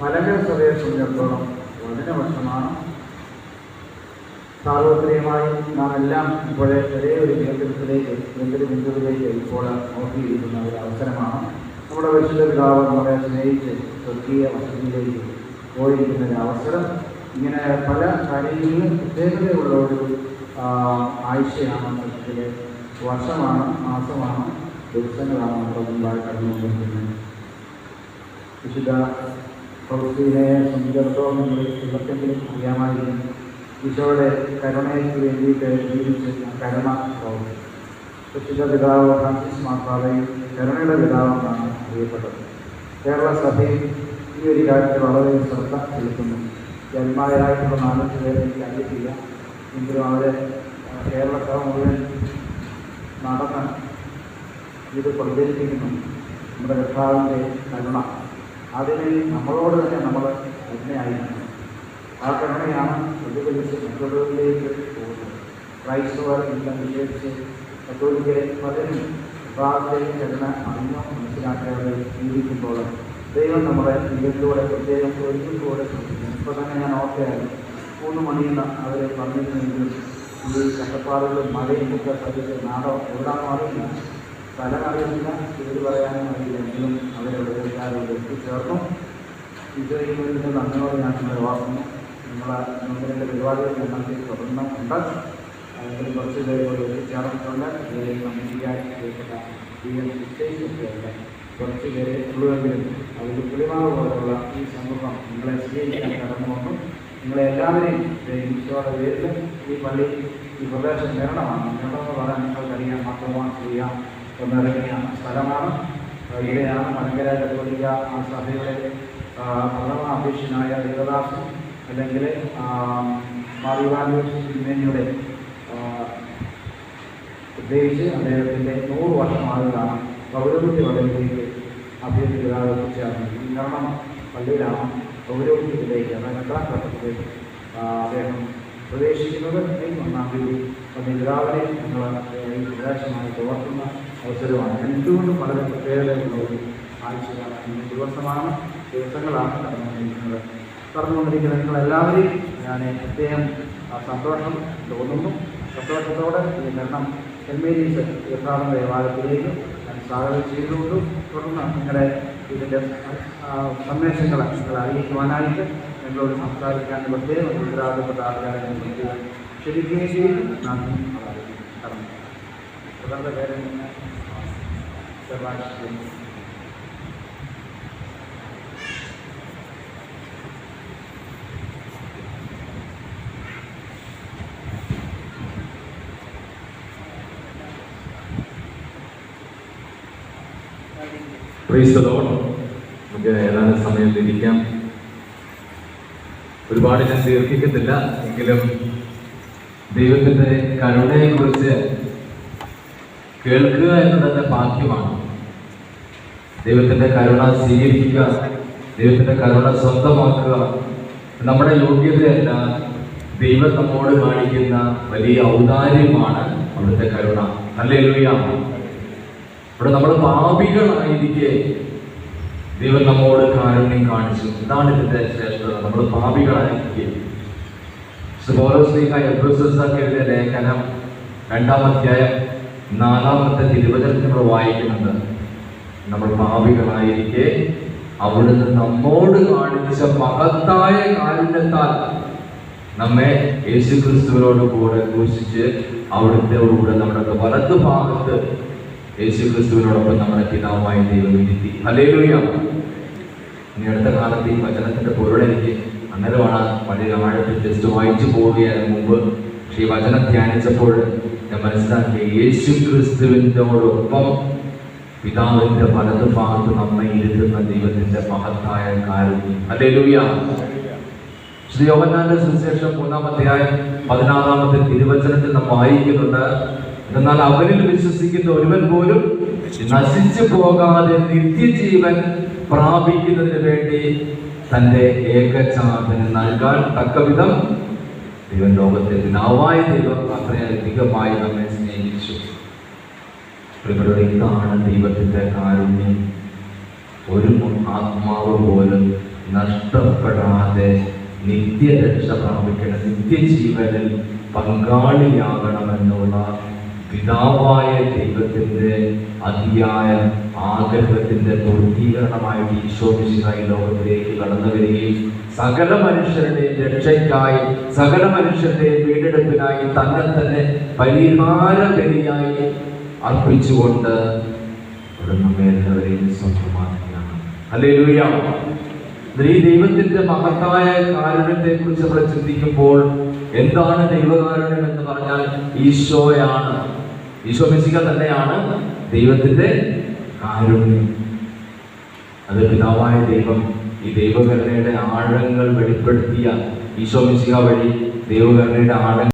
മലങ്കര സഭയെ സംബന്ധിച്ചിടത്തോളം വളരെ വർഷമാണ് സാർവത്രികമായി നാം എല്ലാം ഇപ്പോഴേ ഒരേ ഒരു കേന്ദ്രത്തിലേക്ക് കേന്ദ്ര ബിന്ദുവിലേക്ക് ഇപ്പോൾ നോക്കിയിരിക്കുന്ന ഒരു അവസരമാണ്. നമ്മുടെ വിശുദ്ധ പിതാവ് നമ്മളെ സ്നേഹിച്ച് സ്വർഗീയ വസതിയിലേക്ക് പോയിരിക്കുന്ന ഒരു അവസരം. ഇങ്ങനെ പല കാര്യങ്ങളിലും പ്രത്യേകതയുള്ള ഒരു ആഴ്ചയാണ് നമ്മുടെ വർഷമാണ് മാസമാണ് ദിവസങ്ങളാണ് നമ്മുടെ മുമ്പായി കടന്നുകൊണ്ടിരിക്കുന്നത്. വിശുദ്ധ ഫൗസ്റ്റീനെ സംബന്ധിച്ചിടത്തോളം നമ്മൾ ഇവർക്കെങ്കിലും അറിയാമായിരുന്നു ഈശോയുടെ കരുണയ്ക്ക് വേണ്ടിയിട്ട് ജീവിച്ച് കരുണ പ്രവർത്തി വിശുദ്ധ പിതാവ് ഫ്രാൻസിസ് മാർപ്പാവയും കരുണയുടെ പിതാവെന്നാണ് അറിയപ്പെട്ടത്. കേരള ഈ ഒരു കാര്യത്തിൽ വളരെ ശ്രദ്ധ ചെലുത്തുന്നു. ജന്മാരായിട്ടുള്ള നാലഞ്ച് പേരെ എനിക്ക് അറിയത്തില്ല എങ്കിലും അവരെ കേരള സഭ മുഴുവൻ നടന്ന് ഇത് പ്രചരിപ്പിക്കുന്നു നമ്മുടെ കർത്താവിന്റെ കരുണ. അതിന് നമ്മളോട് തന്നെ നമ്മൾ കരുണയായിരിക്കണം ആ കരുണയാണ് പ്രതിഫലിച്ച് മറ്റുള്ളവരിലേക്ക് പോകുന്നത്. ക്രൈസ്തവർ ഇന്ന് വിശേഷിച്ച് കത്തോലിക്കരെ പലരും വിഭാഗത്തിലേക്ക് കരുണ അറിഞ്ഞോ മനസ്സിലാക്കാതെ ജീവിക്കുമ്പോൾ ദൈവം നമ്മളെ ജീവിതത്തിലൂടെ പ്രത്യേകം ഒരുക്കത്തോടെ ശ്രദ്ധിക്കുന്നു ഇപ്പോൾ തന്നെ ഞാൻ ഓർക്കുകയായിരുന്നു മൂന്ന് മണിയെന്ന് അവരെ പറഞ്ഞിരുന്നെങ്കിലും ഈ കഷ്ടപ്പാടുകളും മഴയും ഒക്കെ സദ്യത്തിൽ നാടോ എവിടാണെന്ന് അറിയില്ല. സ്ഥലം അറിയില്ല പേര് പറയാനും അറിയില്ല. ഇതുവരെയും വേണ്ടി നന്ദിയോടെ ഞാൻ നിങ്ങളെ ഓർക്കുന്നു നിങ്ങളെ നിങ്ങളുടെ പരിപാടികൾ ഞങ്ങൾക്ക് തുടർന്നുണ്ട് അതിൽ കുറച്ച് പേരോട് എത്തിച്ചേർന്നിട്ടുണ്ട് ഇതിൽ നന്ദിയായി ഡി എം ഒക്കെ കുറച്ച് പേരെ ഉള്ളുവെങ്കിലും അതിൽ പുളിമാവ് പോലുള്ള ഈ സമൂഹം നിങ്ങളെ സ്വീകരിക്കാൻ കടന്നു വന്നു നിങ്ങളെ എല്ലാവരെയും ഈശോയുടെ പേരിൽ ഈ പള്ളി ഈ പ്രദേശം നേരണമാണ് നേരണമെന്ന് പറയാൻ നിങ്ങൾക്കറിയാം മാത്രമാണ് ചെയ്യാം ഒന്നിറങ്ങിയ സ്ഥലമാണ്. ഇവിടെയാണ് മലങ്കര ആ സഭയുടെ പ്രഥമ അധ്യക്ഷനായ ദേവദാസൻ അല്ലെങ്കിൽ മാറിവാലൂസ് തിരുമേനിയുടെ പ്രത്യേകിച്ച് അദ്ദേഹത്തിന്റെ നൂറ് വർഷമായതാണ് പൗരവൃത്തി പദവിയിലേക്ക് അഭ്യർത്ഥിക്കാതെ എത്തിച്ചേർന്നത് പള്ളിയിലാണ് പൗരവൃത്തിയിലേക്ക് അതായത് എത്രാം ഘട്ടത്തിലേക്ക് അദ്ദേഹം പ്രവേശിക്കുന്നത് ഒന്നാം തീയതി ഞങ്ങൾ ഈ പ്രദേശമായി തോർക്കുന്ന അവസരമാണ്. എന്തുകൊണ്ടും വളരെ പ്രത്യേകതയുള്ള ആഴ്ചയാണ്. ഇന്ന് ദിവസമാണ് ദിവസങ്ങളാണ് കടന്നുകൊണ്ടിരിക്കുന്നത്. കടന്നുകൊണ്ടിരിക്കുന്ന നിങ്ങളെല്ലാവരെയും ഞാൻ പ്രത്യേകം സന്തോഷം തോന്നുന്നു. സന്തോഷത്തോടെ ഈ മരണം സെന്റ് മേരീസ് തീർത്ഥാടന ദേവാലയത്തിലേക്ക് ഞാൻ സ്വാഗതം ചെയ്തുകൊണ്ട് തുടർന്ന് നിങ്ങളുടെ ഇതിന്റെ സന്ദേശങ്ങൾ നിങ്ങൾ അറിയിക്കുവാനായിട്ട് നിങ്ങളോട് സംസാരിക്കാൻ പ്രത്യേകം ഉത്തരവാദിത്തപ്പെട്ട ആൾക്കാരെ ഞാൻ ക്ഷണിക്കുകയും ചെയ്യും നന്ദി കടന്നു തുടർന്ന് പേര് സെബാസ്റ്റ്യൻ പ്രൈസ് ദി ലോർഡ് നമുക്ക് ഏതാനും സമയം ലഭിക്കാം. ഒരുപാട് ഞാൻ ദീർഘിക്കുന്നില്ല എങ്കിലും ദൈവത്തിന്റെ കരുണയെക്കുറിച്ച് കേൾക്കുക എന്നത് ഭാഗ്യമാണ്. ദൈവത്തിന്റെ കരുണ സ്വീകരിക്കുക ദൈവത്തിന്റെ കരുണ സ്വന്തമാക്കുക നമ്മുടെ യോഗ്യതയല്ല. ദൈവം നമ്മോട് കാണിക്കുന്ന വലിയ ഔദാര്യമാണ് അവിടുത്തെ കരുണ. നല്ല അല്ലേ ഇവിടെ നമ്മൾ പാപികളായിരിക്കെ ദൈവം നമ്മോട് കാരുണ്യം കാണിച്ചു. ഇതാണ് ഇതിന്റെ ശ്രേഷ്ഠത. നമ്മൾ പാപികളായിരിക്കെ സുബോലോസ്ലിഹ എബ്രൂസൊക്കെ എഴുതിയ ലേഖനം രണ്ടാം അധ്യായം നാലാമത്തെ തിരുവചനത്തിൽ നമ്മൾ വായിക്കുന്നുണ്ട്. നമ്മൾ പാപികളായിരിക്കെ അവിടുന്ന് നമ്മോട് കാണിച്ച മഹത്തായ കാരുണ്യത്താൽ നമ്മെ യേശു ക്രിസ്തുവിനോട് കൂടെ ഘോഷിച്ച് അവിടുത്തെ കൂടെ നമ്മുടെ വലത്ത് ഭാഗത്ത് യേശു ക്രിസ്തുവിനോടൊപ്പം നമ്മുടെ പിതാവുമായി ദൈവം ഇരുത്തി ഹല്ലേലൂയ. ഇനി അടുത്ത കാലത്ത് ഈ വചനത്തിന്റെ പൊരുൾ എനിക്ക് അന്നേരമാണ് പഴയ രാമായണത്തിൽ ജസ്റ്റ് വായിച്ചു പോവുകയാണ് മുമ്പ്. പക്ഷേ ഈ വചനം ധ്യാനിച്ചപ്പോൾ ഞാൻ മനസ്സിലാക്കി യേശു ക്രിസ്തുവിന്റെയോടൊപ്പം പിതാവിന്റെ വലത് ഭാഗത്ത് നമ്മെ ഇരുത്തുന്ന ദൈവത്തിന്റെ മഹത്തായ കാരുണ്യം. ഹല്ലേലൂയ. ശ്രീ യോഹന്നാന്റെ സുവിശേഷം മൂന്നാം അധ്യായം പതിനാറാമത്തെ തിരുവചനത്തിൽ നാം വായിക്കുന്നുണ്ട്. എന്നാൽ അവരിൽ വിശ്വസിക്കുന്ന ഒരുവൻ പോലും നശിച്ചു പോകാതെ നിത്യജീവൻ പ്രാപിക്കുന്നതിന് വേണ്ടി തന്റെ ഏകജാതന് നൽകാൻ തക്കവിധം ദൈവം ലോകത്തെ പിതാവായ ദൈവം അത്രയധികമായി നമ്മെ സ്നേഹിച്ചു. ഇവരുടെ ഇതാണ് ദൈവത്തിന്റെ കാരുണ്യം. ഒരു ആത്മാവ് പോലും നഷ്ടപ്പെടാതെ നിത്യരക്ഷ പ്രാപിക്കണം നിത്യജീവനിൽ പങ്കാളിയാകണമെന്നുള്ള പിതാവായ ദൈവത്തിന്റെ അതിയായ ആഗ്രഹത്തിന്റെ പൂർത്തീകരണമായിട്ട് ഈശോ മിശിഹായി ലോകത്തിലേക്ക് കടന്നു വരികയും സകല മനുഷ്യരുടെയും രക്ഷയ്ക്കായി സകല മനുഷ്യരുടെയും വീണ്ടെടുപ്പിനായി തന്നെ തന്നെ പരിഹാര ബലിയായി അർപ്പിച്ചുകൊണ്ട് എല്ലാവരെയും സ്വന്തമാക്കുകയാണ് അല്ലേലൂയ ഈ ദൈവത്തിന്റെ മഹത്തായ കാരുണ്യത്തെ കുറിച്ച് നമ്മൾ ചിന്തിക്കുമ്പോൾ എന്താണ് ദൈവകാരുണ്യം എന്ന് പറഞ്ഞാൽ ഈശോയാണ്. ഈശോ തന്നെയാണ് ദൈവത്തിന്റെ കാരുണ്യം. അത് പിതാവായ ദൈവം ഈ ദൈവകരുണയുടെ ആഴങ്ങൾ വെളിപ്പെടുത്തിയ ഈശോ വഴി ദൈവകരുണയുടെ ആഴങ്ങൾ